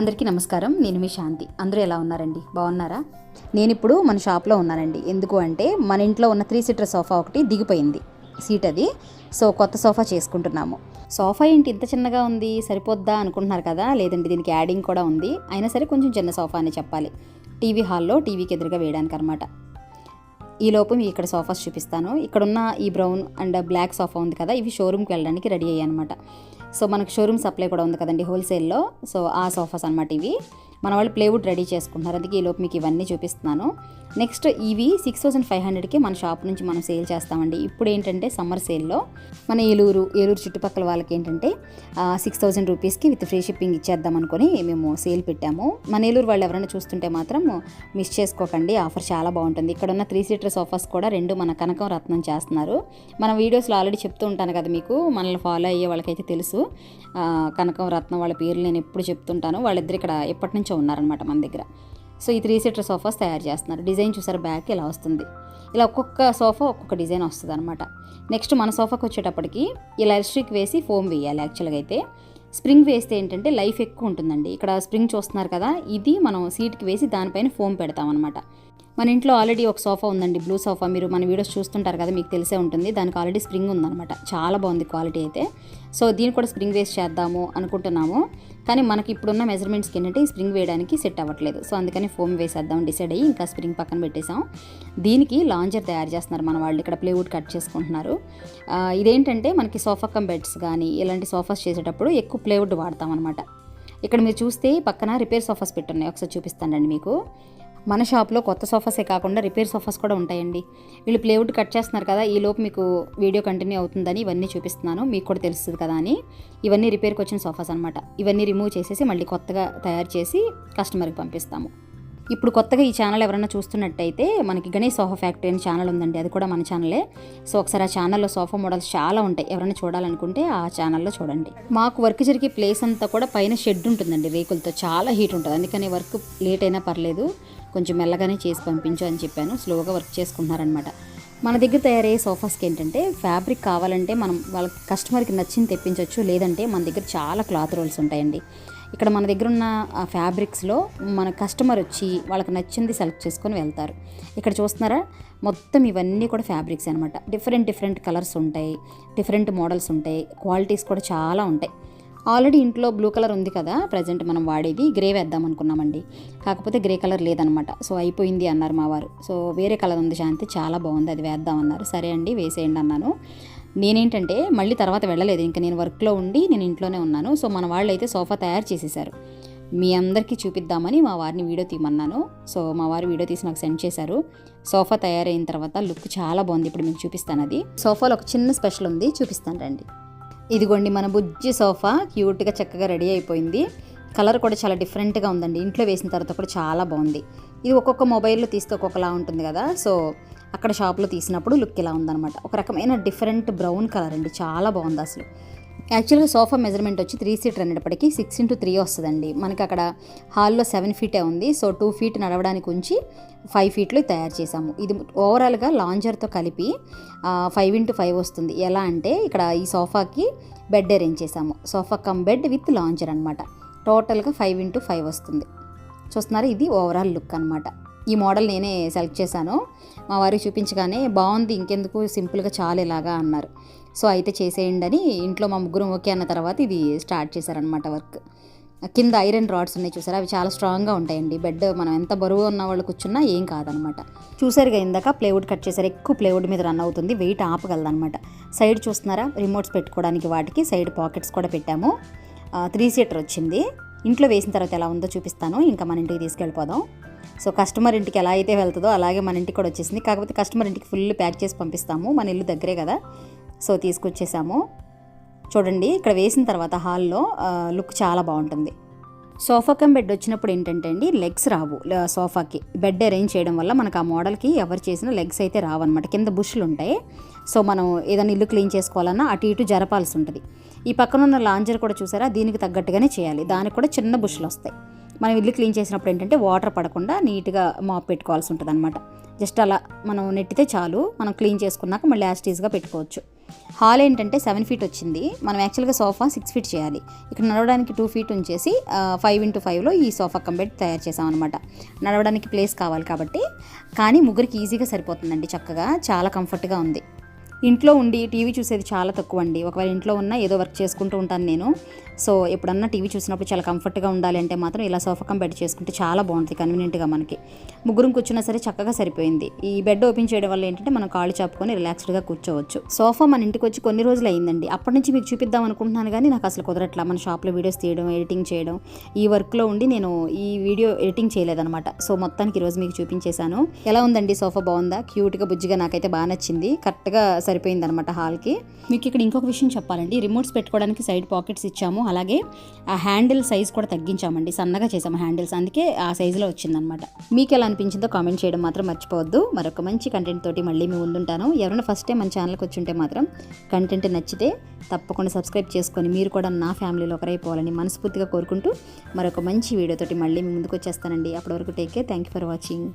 అందరికీ నమస్కారం. నేను మీ శాంతి. అందరూ ఎలా ఉన్నారండి? బాగున్నారా? నేను ఇప్పుడు మన షాప్లో ఉన్నానండి. ఎందుకు అంటే మన ఇంట్లో ఉన్న త్రీ సీటర్ సోఫా ఒకటి దిగిపోయింది. సీట్ అది. సో కొత్త సోఫా చేసుకుంటున్నాము. సోఫా ఏంటి? ఇంత చిన్నగా ఉంది సరిపోద్దా అనుకుంటున్నారు కదా? లేదండి దీనికి యాడింగ్ కూడా ఉంది. అయినా సరే కొంచెం చిన్న సోఫా అని చెప్పాలి. టీవీ హాల్లో టీవీకి ఎదురుగా వేయడానికి అనమాట ఈలోపు మీకు ఇక్కడ సోఫాస్ చూపిస్తాను. ఇక్కడున్న ఈ బ్రౌన్ అండ్ బ్లాక్ సోఫా ఉంది కదా? ఇవి షోరూమ్కి వెళ్ళడానికి రెడీ అయ్యాయి అనమాట సో మనకు షోరూమ్ సప్లై కూడా ఉంది కదండి హోల్సేల్లో. సో ఆ సోఫాస్ అనమాట ఇవి. మన వాళ్ళు ప్లేవుడ్ రెడీ చేసుకుంటున్నారు. అందుకే ఈలోపు మీకు ఇవన్నీ చూపిస్తున్నాను. నెక్స్ట్ ఇవి సిక్స్ థౌసండ్ ఫైవ్ హండ్రెడ్కి మన షాప్ నుంచి మనం సేల్ చేస్తామండి. ఇప్పుడు ఏంటంటే సమ్మర్ సేల్లో మన ఏలూరు ఏలూరు చుట్టుపక్కల వాళ్ళకి ఏంటంటే సిక్స్ థౌసండ్ రూపీస్కి విత్ ఫ్రీ షిప్పింగ్ ఇచ్చేద్దాం అనుకొని మేము సేల్ పెట్టాము. మన ఏలూరు వాళ్ళు ఎవరైనా చూస్తుంటే మాత్రం మిస్ చేసుకోకండి. ఆఫర్ చాలా బాగుంటుంది. ఇక్కడ ఉన్న త్రీ సీటర్ సోఫాస్ కూడా రెండు మన కనకం రత్నం చేస్తున్నారు. మన వీడియోస్లో ఆల్రెడీ చెప్తూ ఉంటాను కదా మీకు మనల్ని ఫాలో అయ్యే వాళ్ళకైతే తెలుసు. కనకం రత్నం వాళ్ళ పేర్లు నేను ఎప్పుడు చెప్తుంటాను. వాళ్ళిద్దరు ఇక్కడ ఎప్పటి నుంచి ఉన్నారనమాట మన దగ్గర. సో ఈ త్రీ సీటర్ సోఫాస్ తయారు చేస్తున్నారు. డిజైన్ చూసారు? బ్యాక్ ఇలా వస్తుంది. ఇలా ఒక్కొక్క సోఫా ఒక్కొక్క డిజైన్ వస్తుంది అనమాట నెక్స్ట్ మన సోఫాకి వచ్చేటప్పటికి ఇలా ఎలక్ట్రిక్ వేసి ఫోమ్ వేయాలి యాక్చువల్గా అయితే. స్ప్రింగ్ వేస్తే ఏంటంటే లైఫ్ ఎక్కువ ఉంటుందండి. ఇక్కడ స్ప్రింగ్ చూస్తున్నారు కదా ఇది మనం సీట్కి వేసి దానిపైన ఫోమ్ పెడతాం అనమాట మన ఇంట్లో ఆల్రెడీ ఒక సోఫా ఉందండి బ్లూ సోఫా. మీరు మన వీడియోస్ చూస్తుంటారు కదా మీకు తెలిసే ఉంటుంది. దానికి ఆల్రెడీ స్ప్రింగ్ ఉందన్నమాట. చాలా బాగుంది క్వాలిటీ అయితే. సో దీన్ని కూడా స్ప్రింగ్ వేసి చేద్దాము అనుకుంటున్నాము. కానీ మనకి ఇప్పుడున్న మెజర్మెంట్స్కి ఏంటంటే ఈ స్ప్రింగ్ వేయడానికి సెట్ అవ్వట్లేదు. సో అందుకని ఫోమ్ వేసేద్దాం డిసైడ్ అయ్యి ఇంకా స్ప్రింగ్ పక్కన పెట్టేసాం దీనికి లాంజర్ తయారు చేస్తున్నారు మన వాళ్ళు. ఇక్కడ ప్లేవుడ్ కట్ చేసుకుంటున్నారు. ఇదేంటంటే మనకి సోఫా కమ్ బెడ్స్ కానీ ఇలాంటి సోఫాస్ చేసేటప్పుడు ఎక్కువ ప్లేవుడ్ వాడతాం అనమాట ఇక్కడ మీరు చూస్తే పక్కన రిపేర్ సోఫాస్ పెట్టున్నాయి. ఒకసారి చూపిస్తానండి మీకు. మన షాప్లో కొత్త సోఫాసే కాకుండా రిపేర్ సోఫాస్ కూడా ఉంటాయండి. వీళ్ళు ప్లేవుడ్ కట్ చేస్తున్నారు కదా ఈ లోపు మీకు వీడియో కంటిన్యూ అవుతుందని ఇవన్నీ చూపిస్తున్నాను. మీకు కూడా తెలుస్తుంది కదా అని. ఇవన్నీ రిపేర్కి వచ్చిన సోఫాస్ అనమాట ఇవన్నీ రిమూవ్ చేసేసి మళ్ళీ కొత్తగా తయారు చేసి కస్టమర్కి పంపిస్తాము. ఇప్పుడు కొత్తగా ఈ ఛానల్ ఎవరైనా చూస్తున్నట్టయితే మనకి గణేష్ సోఫా ఫ్యాక్టరీ అని ఛానల్ ఉందండి. అది కూడా మన ఛానలే. సో ఒకసారి ఆ ఛానల్లో సోఫా మోడల్స్ చాలా ఉంటాయి. ఎవరైనా చూడాలనుకుంటే ఆ ఛానల్లో చూడండి. మాకు వర్క్ జరిగే ప్లేస్ అంతా కూడా పైన షెడ్ ఉంటుందండి రేకులతో చాలా హీట్ ఉంటుంది. అందుకని వర్క్ లేట్ అయినా పర్లేదు. కొంచెం మెల్లగానే చేసి పంపించు అని చెప్పాను. స్లోగా వర్క్ చేసుకుంటున్నారనమాట మన దగ్గర తయారయ్యే సోఫాస్కి ఏంటంటే ఫ్యాబ్రిక్ కావాలంటే మనం వాళ్ళ కస్టమర్కి నచ్చింది తెప్పించవచ్చు లేదంటే మన దగ్గర చాలా క్లాత్ రోల్స్ ఉంటాయండి. ఇక్కడ మన దగ్గర ఉన్న ఫ్యాబ్రిక్స్లో మన కస్టమర్ వచ్చి వాళ్ళకి నచ్చింది సెలెక్ట్ చేసుకొని వెళ్తారు. ఇక్కడ చూస్తున్నారా? మొత్తం ఇవన్నీ కూడా ఫ్యాబ్రిక్స్ అనమాట డిఫరెంట్ డిఫరెంట్ కలర్స్ ఉంటాయి. డిఫరెంట్ మోడల్స్ ఉంటాయి. క్వాలిటీస్ కూడా చాలా ఉంటాయి. ఆల్రెడీ ఇంట్లో బ్లూ కలర్ ఉంది కదా ప్రజెంట్ మనం వాడేది గ్రే వేద్దాం అనుకున్నామండి. కాకపోతే గ్రే కలర్ లేదనమాట సో అయిపోయింది అన్నారు మా వారు. సో వేరే కలర్ ఉంది శాంతి చాలా బాగుంది. అది వేద్దాం అన్నారు. సరే అండి వేసేయండి అన్నాను. నేనేంటంటే మళ్ళీ తర్వాత వెళ్ళలేదు. ఇంకా నేను వర్క్లో ఉండి నేను ఇంట్లోనే ఉన్నాను. సో మన వాళ్ళు అయితే సోఫా తయారు చేసేసారు మీ అందరికీ చూపిద్దామని మా వారిని వీడియో తీయమన్నాను. సో మా వారు వీడియో తీసి నాకు సెండ్ చేశారు. సోఫా తయారైన తర్వాత లుక్ చాలా బాగుంది. ఇప్పుడు మీకు చూపిస్తాను అది. సోఫాలో ఒక చిన్న స్పెషల్ ఉంది. చూపిస్తాను రండి. ఇదిగోండి మన బుజ్జి సోఫా క్యూట్గా చక్కగా రెడీ అయిపోయింది. కలర్ కూడా చాలా డిఫరెంట్గా ఉందండి. ఇంట్లో వేసిన తర్వాత కూడా చాలా బాగుంది. ఇది ఒక్కొక్క మొబైల్లో తీస్తే ఒక్కొక్కలా ఉంటుంది కదా. సో అక్కడ షాప్లో తీసినప్పుడు లుక్ ఇలా ఉందన్నమాట. ఒక రకమైన డిఫరెంట్ బ్రౌన్ కలర్ అండి. చాలా బాగుంది అసలు. యాక్చువల్గా సోఫా మెజర్మెంట్ వచ్చి త్రీ సీటర్ అనేటప్పటికీ సిక్స్ ఇంటూ త్రీ వస్తుందండి. మనకి అక్కడ హాల్లో సెవెన్ ఫీటే ఉంది. సో టూ ఫీట్ నడవడానికి ఉంచి ఫైవ్ ఫీట్లో తయారు చేసాము ఇది ఓవరాల్గా లాంజర్తో కలిపి ఫైవ్ ఇంటూ ఫైవ్ వస్తుంది. ఎలా అంటే ఇక్కడ ఈ సోఫాకి బెడ్ అరేంజ్ చేసాము sofa cum bed with lounger అనమాట టోటల్గా ఫైవ్ ఇంటూ ఫైవ్ వస్తుంది. చూస్తున్నారు? ఇది ఓవరాల్ లుక్ అనమాట ఈ మోడల్ నేనే సెలెక్ట్ చేశాను. మా వారికి చూపించగానే బాగుంది ఇంకెందుకు సింపుల్గా చాలా ఇలాగా అన్నారు. సో అయితే చేసేయండి అని ఇంట్లో మా ముగ్గురం ఓకే అన్న తర్వాత ఇది స్టార్ట్ చేశారనమాట వర్క్. కింద ఐరన్ రాడ్స్ ఉన్నాయి చూసారా? అవి చాలా స్ట్రాంగ్గా ఉంటాయండి. బెడ్ మనం ఎంత బరువు ఉన్న వాళ్ళు కూర్చున్నా ఏం కాదనమాట చూసారుగా ఇందాక ప్లేవుడ్ కట్ చేశారు. ఎక్కువ ప్లేవుడ్ మీద రన్ అవుతుంది. వెయిట్ ఆపగలదనమాట సైడ్ చూస్తున్నారా? రిమోట్స్ పెట్టుకోవడానికి వాటికి సైడ్ పాకెట్స్ కూడా పెట్టాము. త్రీ సీటర్ వచ్చింది. ఇంట్లో వేసిన తర్వాత ఎలా ఉందో చూపిస్తాను. ఇంకా మన ఇంటికి తీసుకెళ్ళిపోదాం. సో కస్టమర్ ఇంటికి ఎలా అయితే వెళ్తుందో అలాగే మన ఇంటికి కూడా వచ్చేసింది. కాకపోతే కస్టమర్ ఇంటికి ఫుల్ ప్యాక్ చేసి పంపిస్తాము. మన ఇల్లు దగ్గరే కదా. సో తీసుకొచ్చేసాము. చూడండి ఇక్కడ వేసిన తర్వాత హాల్లో లుక్ చాలా బాగుంటుంది. సోఫా కమ్ బెడ్ వచ్చినప్పుడు ఏంటంటే అండి లెగ్స్ రావు సోఫాకి. బెడ్ అరేంజ్ చేయడం వల్ల మనకు ఆ మోడల్కి ఎవరు చేసిన లెగ్స్ అయితే రావు అనమాట కింద బుష్లు ఉంటాయి. సో మనం ఏదైనా ఇల్లు క్లీన్ చేసుకోవాలన్నా అటు ఇటు జరపాల్సి ఉంటుంది. ఈ పక్కన ఉన్న లాంజర్ కూడా చూసారా? దీనికి తగ్గట్టుగానే చేయాలి. దానికి కూడా చిన్న బుష్లు వస్తాయి. మనం ఇల్లు క్లీన్ చేసినప్పుడు ఏంటంటే వాటర్ పడకుండా నీట్గా మాప్ పెట్టుకోవాల్సి ఉంటుంది అనమాట జస్ట్ అలా మనం నెట్టితే చాలు మనం క్లీన్ చేసుకున్నాక మళ్ళీ యాస్టీజ్గా పెట్టుకోవచ్చు. హాల్ ఏంటంటే సెవెన్ ఫీట్ వచ్చింది. మనం యాక్చువల్గా సోఫా సిక్స్ ఫీట్ చేయాలి. ఇక్కడ నడవడానికి టూ ఫీట్ ఉంచేసి ఫైవ్ ఇంటూ ఫైవ్లో ఈ సోఫా కంబెడ్ తయారు చేసాం అనమాట నడవడానికి ప్లేస్ కావాలి కాబట్టి. కానీ ముగ్గురికి ఈజీగా సరిపోతుందండి చక్కగా. చాలా కంఫర్ట్గా ఉంది. ఇంట్లో ఉండి టీవీ చూసేది చాలా తక్కువ అండి ఒకవేళ ఇంట్లో ఉన్నా ఏదో వర్క్ చేసుకుంటూ ఉంటాను నేను. సో ఎప్పుడన్నా టీవీ చూసినప్పుడు చాలా కంఫర్ట్గా ఉండాలి అంటే మాత్రం ఇలా సోఫా కం బెడ్ చేసుకుంటే చాలా బాగుంటుంది కన్వీనియంట్గా మనకి. ముగ్గురం కూర్చున్నా సరే చక్కగా సరిపోయింది. ఈ బెడ్ ఓపెన్ చేయడం వల్ల ఏంటంటే మనం కాళ్ళు చాపుకొని రిలాక్స్డ్గా కూర్చోవచ్చు. సోఫా మన ఇంటికి వచ్చి కొన్ని రోజులు అయిందండి. అప్పటి నుంచి మీకు చూపిద్దాం అనుకుంటున్నాను కానీ నాకు అసలు కుదరట్లా. మన షాప్లో వీడియోస్ తీయడం ఎడిటింగ్ చేయడం ఈ వర్క్లో ఉండి నేను ఈ వీడియో ఎడిటింగ్ చేయలేదనమాట సో మొత్తానికి ఈరోజు మీకు చూపించేశాను. ఎలా ఉందండి? సోఫా బాగుందా? క్యూట్గా బుజ్జిగా నాకైతే బాగా నచ్చింది. కరెక్ట్గా సరిపోయింది అనమాట హాల్కి. మీకు ఇక్కడ ఇంకొక విషయం చెప్పాలండి. రిమోట్స్ పెట్టుకోవడానికి సైడ్ పాకెట్స్ ఇచ్చాము. అలాగే ఆ హ్యాండిల్ సైజ్ కూడా తగ్గించామండి. సన్నగా చేసాము హ్యాండిల్స్. అందుకే ఆ సైజులో వచ్చిందనమాట మీకు ఎలా అనిపించిందో కామెంట్ చేయడం మాత్రం మర్చిపోవద్దు. మరొక మంచి కంటెంట్ తోటి మళ్ళీ మీ ముందుంటాను. ఎవరైనా ఫస్ట్ టైం మన ఛానల్కి వచ్చి ఉంటే మాత్రం కంటెంట్ నచ్చితే తప్పకుండా సబ్స్క్రైబ్ చేసుకొని మీరు కూడా నా ఫ్యామిలీలో ఒకరైపోవాలని మనస్ఫూర్తిగా కోరుకుంటూ మరొక మంచి వీడియోతోటి మళ్ళీ మీ ముందుకు వచ్చేస్తానండి. అప్పటి వరకు take care thank you for watching